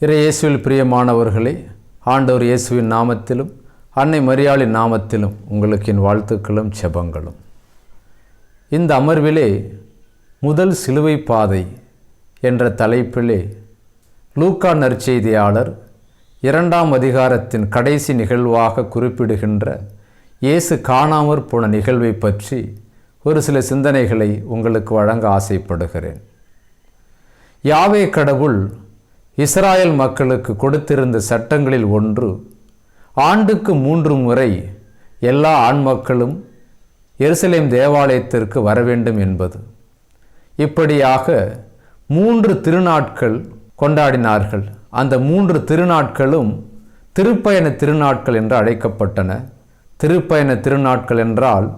இறை இயேசுவில் பிரியமானவர்களே ஆண்டவர் இயேசுவின் நாமத்திலும் அன்னை மரியாளின் நாமத்திலும் உங்களுக்கு என் வாழ்த்துக்களும் செபங்களும். இந்த அமர்விலே முதல் சிலுவை பாதை என்ற தலைப்பிலே லூக்கா நற்செய்தியாளர் இரண்டாம் அதிகாரத்தின் கடைசி நிகழ்வாக குறிப்பிடுகின்ற இயேசு காணாமற் போன நிகழ்வை பற்றி ஒரு சில சிந்தனைகளை உங்களுக்கு வழங்க ஆசைப்படுகிறேன். யாவே கடவுள் இஸ்ராயல் மக்களுக்கு கொடுத்திருந்த சட்டங்களில் ஒன்று ஆண்டுக்கு மூன்று முறை எல்லா ஆண் மக்களும் எருசலேம் தேவாலயத்திற்கு வர வேண்டும் என்பது. இப்படியாக மூன்று திருநாட்கள் கொண்டாடினார்கள். அந்த மூன்று திருநாட்களும் திருப்பயண திருநாட்கள் என்று அழைக்கப்பட்டன. திருப்பயண திருநாட்கள் என்றால்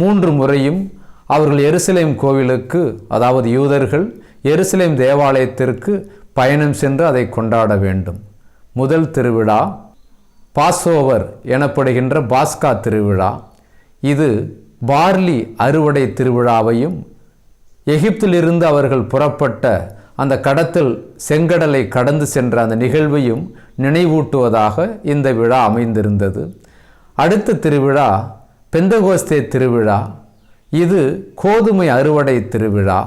மூன்று முறையும் அவர்கள் எருசலேம் கோவிலுக்கு அதாவது யூதர்கள் எருசலேம் தேவாலயத்திற்கு பயணம் சென்று அதை கொண்டாட வேண்டும். முதல் திருவிழா பாஸ்ஓவர் எனப்படுகின்ற பாஸ்கா திருவிழா. இது பார்லி அறுவடை திருவிழாவையும் எகிப்திலிருந்து அவர்கள் புறப்பட்ட அந்த கடத்தல் செங்கடலை கடந்து சென்ற அந்த நிகழ்வையும் நினைவூட்டுவதாக இந்த விழா அமைந்திருந்தது. அடுத்த திருவிழா பெந்தகோஸ்தே திருவிழா. இது கோதுமை அறுவடை திருவிழா.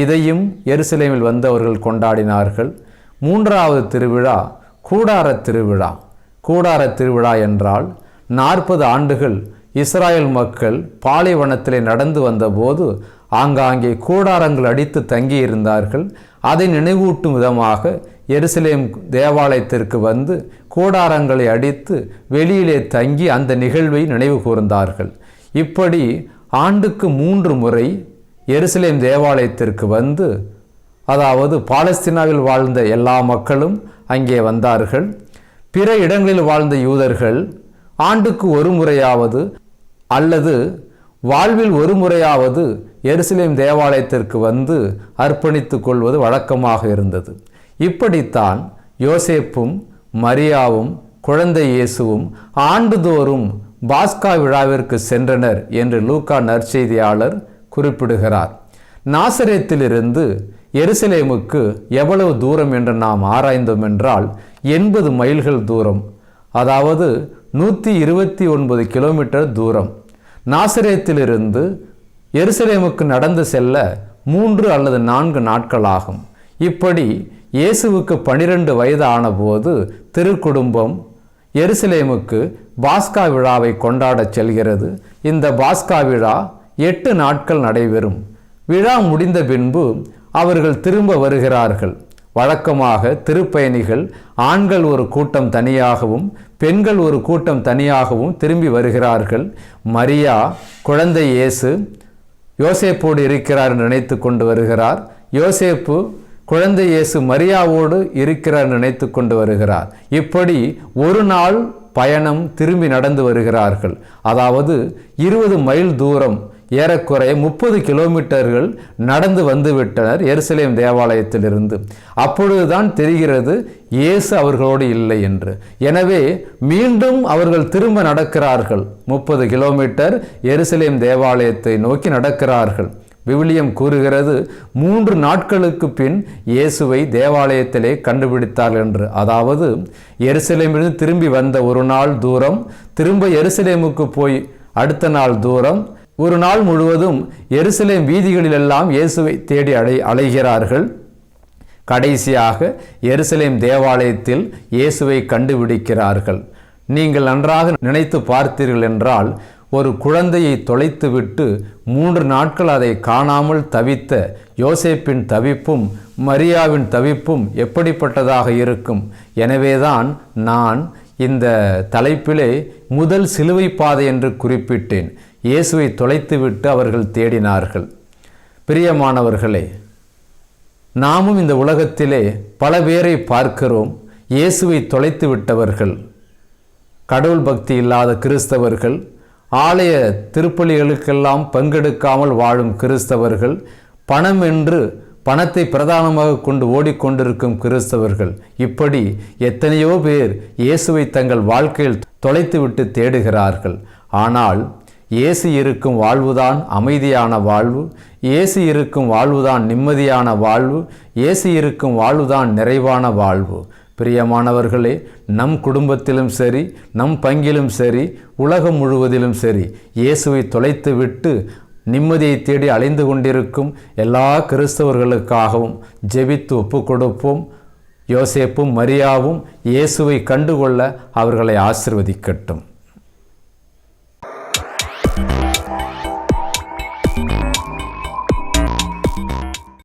இதையும் எருசலேமில் வந்தவர்கள் கொண்டாடினார்கள். மூன்றாவது திருவிழா கூடார திருவிழா. கூடார திருவிழா என்றால் நாற்பது ஆண்டுகள் இஸ்ராயல் மக்கள் பாலைவனத்திலே நடந்து வந்தபோது ஆங்காங்கே கூடாரங்கள் அடித்து தங்கியிருந்தார்கள். அதை நினைவூட்டும் விதமாக எருசலேம் தேவாலயத்திற்கு வந்து கூடாரங்களை அடித்து வெளியிலே தங்கி அந்த நிகழ்வை நினைவு கூர்ந்தார்கள். இப்படி ஆண்டுக்கு மூன்று முறை எருசலேம் தேவாலயத்திற்கு வந்து அதாவது பாலஸ்தீனாவில் வாழ்ந்த எல்லா மக்களும் அங்கே வந்தார்கள். பிற இடங்களில் வாழ்ந்த யூதர்கள் ஆண்டுக்கு ஒரு முறையாவது அல்லது வாழ்வில் ஒரு முறையாவது எருசலேம் தேவாலயத்திற்கு வந்து அர்ப்பணித்து கொள்வது வழக்கமாக இருந்தது. இப்படித்தான் யோசேப்பும் மரியாவும் குழந்தை இயேசுவும் ஆண்டுதோறும் பாஸ்கா விழாவிற்கு சென்றனர் என்று லூக்கா நற்செய்தியாளர் குறிப்பிடுகிறார். நாசரேத்திலிருந்து எருசலேமுக்கு எவ்வளவு தூரம் என்று நாம் ஆராய்ந்தோம் என்றால் எண்பது மைல்கள் தூரம் அதாவது நூற்றி இருபத்தி ஒன்பது கிலோமீட்டர் தூரம். நாசரேத்திலிருந்து எருசலேமுக்கு நடந்து செல்ல மூன்று அல்லது நான்கு நாட்கள் ஆகும். இப்படி இயேசுவுக்கு பனிரெண்டு வயது ஆனபோது திருக்குடும்பம் எருசலேமுக்கு பாஸ்கா விழாவை கொண்டாடச் செல்கிறது. இந்த பாஸ்கா விழா எட்டு நாட்கள் நடைபெறும். விழா முடிந்த பின்பு அவர்கள் திரும்ப வருகிறார்கள். வழக்கமாக திருப்பயணிகள் ஆண்கள் ஒரு கூட்டம் தனியாகவும் பெண்கள் ஒரு கூட்டம் தனியாகவும் திரும்பி வருகிறார்கள். மரியா குழந்தை இயேசு யோசேப்போடு இருக்கிறார் என்று நினைத்து கொண்டு வருகிறார். யோசேப்பு குழந்தை இயேசு மரியாவோடு இருக்கிறார் நினைத்து கொண்டு வருகிறார். இப்படி ஒரு நாள் பயணம் திரும்பி நடந்து வருகிறார்கள். அதாவது இருபது மைல் தூரம் ஏறக்குறைய முப்பது கிலோமீட்டர்கள் நடந்து வந்துவிட்டனர் எருசலேம் தேவாலயத்திலிருந்து. அப்பொழுதுதான் தெரிகிறது இயேசு அவர்களோடு இல்லை என்று. எனவே மீண்டும் அவர்கள் திரும்ப நடக்கிறார்கள். முப்பது கிலோமீட்டர் எருசலேம் தேவாலயத்தை நோக்கி நடக்கிறார்கள். விவிலியம் கூறுகிறது மூன்று நாட்களுக்கு பின் இயேசுவை தேவாலயத்திலே கண்டுபிடித்தார்கள் என்று. அதாவது எருசலேமிலிருந்து திரும்பி வந்த ஒரு நாள் தூரம் திரும்ப எருசலேமுக்கு போய் அடுத்த நாள் தூரம் ஒரு நாள் முழுவதும் எருசலேம் வீதிகளிலெல்லாம் இயேசுவை தேடி அலை அலைகிறார்கள். கடைசியாக எருசலேம் தேவாலயத்தில் இயேசுவை கண்டுபிடிக்கிறார்கள். நீங்கள் நன்றாக நினைத்து பார்த்தீர்கள் என்றால் ஒரு குழந்தையை தொலைத்துவிட்டு மூன்று நாட்கள் அதை காணாமல் தவித்த யோசேப்பின் தவிப்பும் மரியாவின் தவிப்பும் எப்படிப்பட்டதாக இருக்கும்? எனவேதான் நான் இந்த தலைப்பிலே முதல் சிலுவை பாதை என்று குறிப்பிட்டேன். இயேசுவை தொலைத்துவிட்டு அவர்கள் தேடினார்கள். பிரியமானவர்களே நாமும் இந்த உலகத்திலே பல பேரை பார்க்கிறோம். இயேசுவை தொலைத்து விட்டவர்கள் கடவுள் பக்தி இல்லாத கிறிஸ்தவர்கள் ஆலய திருப்பலிகளுக்கெல்லாம் பங்கெடுக்காமல் வாழும் கிறிஸ்தவர்கள் பணம் என்று பணத்தை பிரதானமாக கொண்டு ஓடிக்கொண்டிருக்கும் கிறிஸ்தவர்கள். இப்படி எத்தனையோ பேர் இயேசுவை தங்கள் வாழ்க்கையில் தொலைத்துவிட்டு தேடுகிறார்கள். ஆனால் இயேசு இருக்கும் வாழ்வுதான் அமைதியான வாழ்வு இயேசு இருக்கும் வாழ்வுதான் நிம்மதியான வாழ்வு இயேசு இருக்கும் வாழ்வுதான் நிறைவான வாழ்வு. பிரியமானவர்களே நம் குடும்பத்திலும் சரி நம் பங்கிலும் சரி உலகம் முழுவதிலும் சரி இயேசுவை தொலைத்து விட்டு நிம்மதியை தேடி அலைந்து கொண்டிருக்கும் எல்லா கிறிஸ்தவர்களுக்காகவும் ஜெபித்து ஒப்பு கொடுப்போம். யோசேப்பும் மரியாவும் இயேசுவை கண்டுகொள்ள அவர்களை ஆசிர்வதிக்கட்டும்.